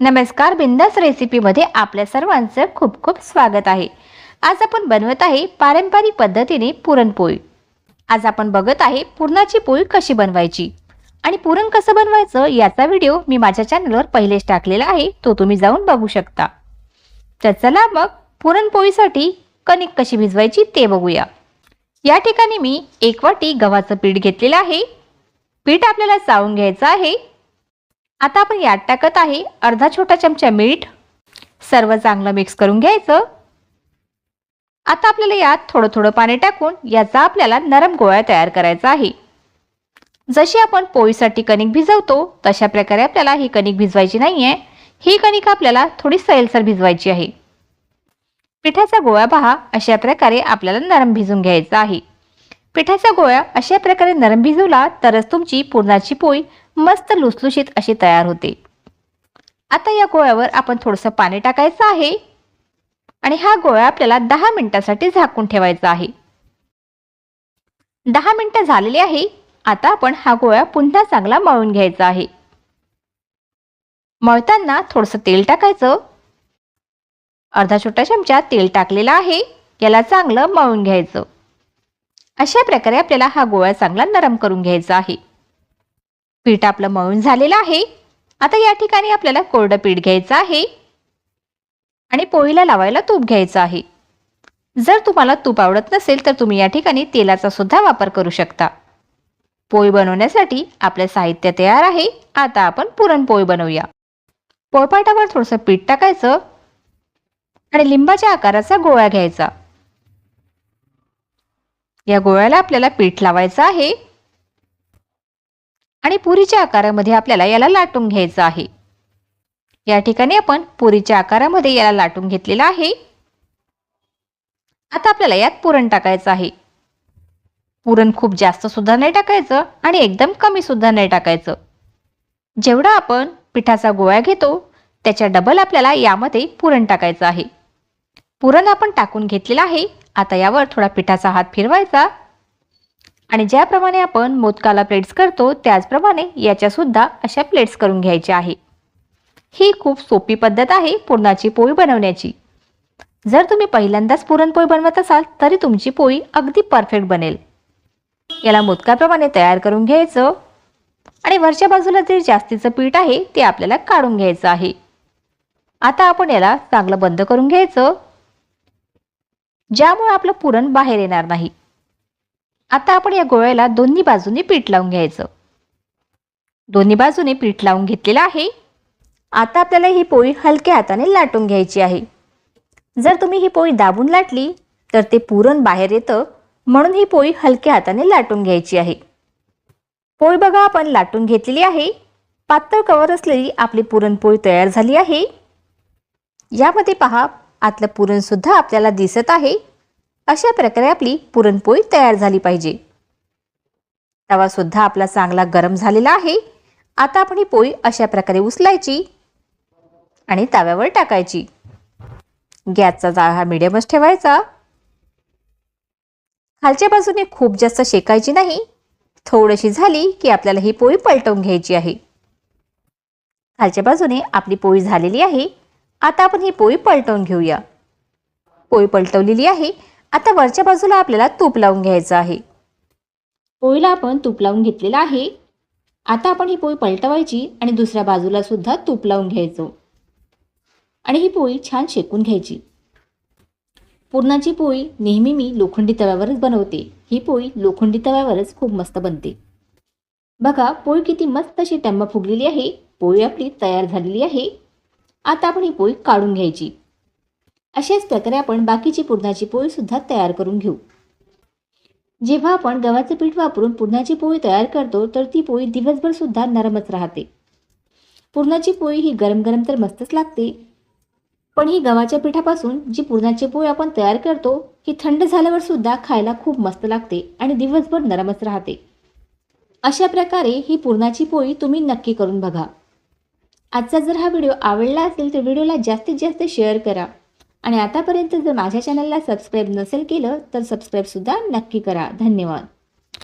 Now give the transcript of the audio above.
नमस्कार बिंदास रेसिपीमध्ये आपल्या सर्वांचं खूप खूप स्वागत आहे. आज आपण बनवत आहे पारंपरिक पद्धतीने पुरणपोळी. आज आपण बघत आहे पुरणाची पोळी कशी बनवायची. आणि पुरण कसं बनवायचं याचा व्हिडिओ मी माझ्या चॅनलवर पहिलेच टाकलेला आहे तो तुम्ही जाऊन बघू शकता. तर चला मग पुरणपोळीसाठी कणिक कशी भिजवायची ते बघूया. या ठिकाणी मी एक वाटी गव्हाचं पीठ घेतलेलं आहे. पीठ आपल्याला चाळून घ्यायचं आहे. आता आपण यात टाकत आहे अर्धा छोटा चमचा मीठ. सर्व चांगलं मिक्स करून घ्यायचं. आता आपल्याला यात थोडं थोडं पाणी टाकून याचा आपल्याला नरम गोळा तयार करायचा आहे. जशी आपण पोळीसाठी कणिक भिजवतो तशा प्रकारे आपल्याला ही कणिक भिजवायची नाही आहे ही कणिक आपल्याला थोडी सैलसर भिजवायची आहे. पिठाचा गोळा पहा अशा प्रकारे आपल्याला नरम भिजून घ्यायचा आहे. पिठाचा गोळा अशा प्रकारे नरम भिजवला तरच तुमची पुरणाची पोळी मस्त लुसलुशीत अशी तयार होते. आता या गोळ्यावर आपण थोडंसं पाणी टाकायचं आहे. आणि हा गोळा आपल्याला दहा मिनिटासाठी झाकून ठेवायचा आहे. दहा मिनिटं झालेली आहे. आता आपण हा गोळा पुन्हा चांगला मळून घ्यायचा आहे. मळताना थोडंसं तेल टाकायचं. अर्धा छोटा चमचा तेल टाकलेला आहे. याला चांगलं मळून घ्यायचं. अशा प्रकारे आपल्याला हा गोळा चांगला नरम करून घ्यायचा आहे. पीठ आपलं मळून झालेलं आहे. आता या ठिकाणी आपल्याला कोरडं पीठ घ्यायचं आहे. आणि पोळीला लावायला तूप घ्यायचं आहे. जर तुम्हाला तूप आवडत नसेल तर तुम्ही या ठिकाणी तेलाचा सुद्धा वापर करू शकता. पोळी बनवण्यासाठी आपलं साहित्य तयार आहे. आता आपण पुरणपोळी बनवूया. पोळपाटावर थोडंसं पीठ टाकायचं. आणि लिंबाच्या आकाराचा गोळा घ्यायचा. या गोळ्याला आपल्याला पीठ लावायचं आहे. आणि पुरीच्या आकारामध्ये आपल्याला याला लाटून घ्यायचं आहे. या ठिकाणी आपण पुरीच्या आकारामध्ये याला लाटून घेतलेला आहे. आता आपल्याला यात पुरण टाकायचं आहे. पुरण खूप जास्त सुद्धा नाही टाकायचं आणि एकदम कमी सुद्धा नाही टाकायचं. जेवढा आपण पिठाचा गोळा घेतो त्याच्या डबल आपल्याला यामध्ये पुरण टाकायचं आहे. पुरण आपण टाकून घेतलेलं आहे. आता यावर थोडा पिठाचा हात फिरवायचा. आणि ज्याप्रमाणे आपण मोदकाला प्लेट्स करतो त्याचप्रमाणे याच्यासुद्धा अशा प्लेट्स करून घ्यायच्या आहे. ही खूप सोपी पद्धत आहे पुरणाची पोळी बनवण्याची. जर तुम्ही पहिल्यांदाच पुरणपोळी बनवत असाल तरी तुमची पोळी अगदी परफेक्ट बनेल. याला मोदकाप्रमाणे तयार करून घ्यायचं. आणि वरच्या बाजूला जे जास्तीचं पीठ आहे ते आपल्याला काढून घ्यायचं आहे. आता आपण याला चांगलं बंद करून घ्यायचं. ज्यामुळे आपलं पुरण बाहेर येणार नाही. आता आपण या गोळ्याला दोन्ही बाजूने पीठ लावून घ्यायचं. दोन्ही बाजूने पीठ लावून घेतलेलं आहे. आता आपल्याला ही पोळी हलक्या हाताने लाटून घ्यायची आहे. जर तुम्ही ही पोळी दाबून लाटली तर ते पुरण बाहेर येतं म्हणून ही पोळी हलक्या हाताने लाटून घ्यायची आहे. पोळी बघा आपण लाटून घेतलेली आहे. पातळ कवर असलेली आपली पुरणपोळी तयार झाली आहे. यामध्ये पहा आतलं पुरणसुद्धा आपल्याला दिसत आहे. अशा प्रकारे आपली पुरणपोळी तयार झाली पाहिजे. तवा सुद्धा आपला चांगला गरम झालेला आहे. आता आपण ही पोळी अशा प्रकारे उचलायची आणि तव्यावर टाकायची. गॅसचा जाळ हा मिडियमच ठेवायचा. खालच्या बाजूने खूप जास्त शेकायची नाही. थोडीशी झाली की आपल्याला ही पोळी पलटवून घ्यायची आहे. खालच्या बाजूने आपली पोळी झालेली आहे. आता आपण ही पोळी पलटवून घेऊया. पोळी पलटवलेली आहे. आता वरच्या बाजूला आपल्याला तूप लावून घ्यायचं आहे. पोळीला आपण तूप लावून घेतलेलं आहे. आता आपण ही पोळी पलटवायची आणि दुसऱ्या बाजूला सुद्धा तूप लावून घ्यायचो. आणि ही पोळी छान शेकून घ्यायची. पुरणाची पोळी नेहमी मी लोखंडी तव्यावरच बनवते. ही पोळी लोखंडी तव्यावरच खूप मस्त बनते. बघा पोळी किती मस्त अशी टंब फुगलेली आहे. पोळी आपली तयार झालेली आहे. आता आपण ही पोळी काढून घ्यायची. अशाच प्रकारे आपण बाकीची पुरणाची पोळी सुद्धा तयार करून घेऊ. जेव्हा आपण गव्हाचं पीठ वापरून पुरणाची पोळी तयार करतो तर ती पोळी दिवसभर सुद्धा नरमच राहते. पुरणाची पोळी ही गरम गरम तर मस्तच लागते पण ही गव्हाच्या पिठापासून जी पुरणाची पोळी आपण तयार करतो ही थंड झाल्यावर सुद्धा खायला खूप मस्त लागते आणि दिवसभर नरमच राहते. अशा प्रकारे ही पुरणाची पोळी तुम्ही नक्की करून बघा. आजचा जर हा व्हिडिओ आवडला असेल तर व्हिडिओला जास्तीत जास्त शेअर करा. आणि आतापर्यंत जर माझ्या चॅनलला सबस्क्राईब नसेल केलं तर सबस्क्राईबसुद्धा नक्की करा. धन्यवाद.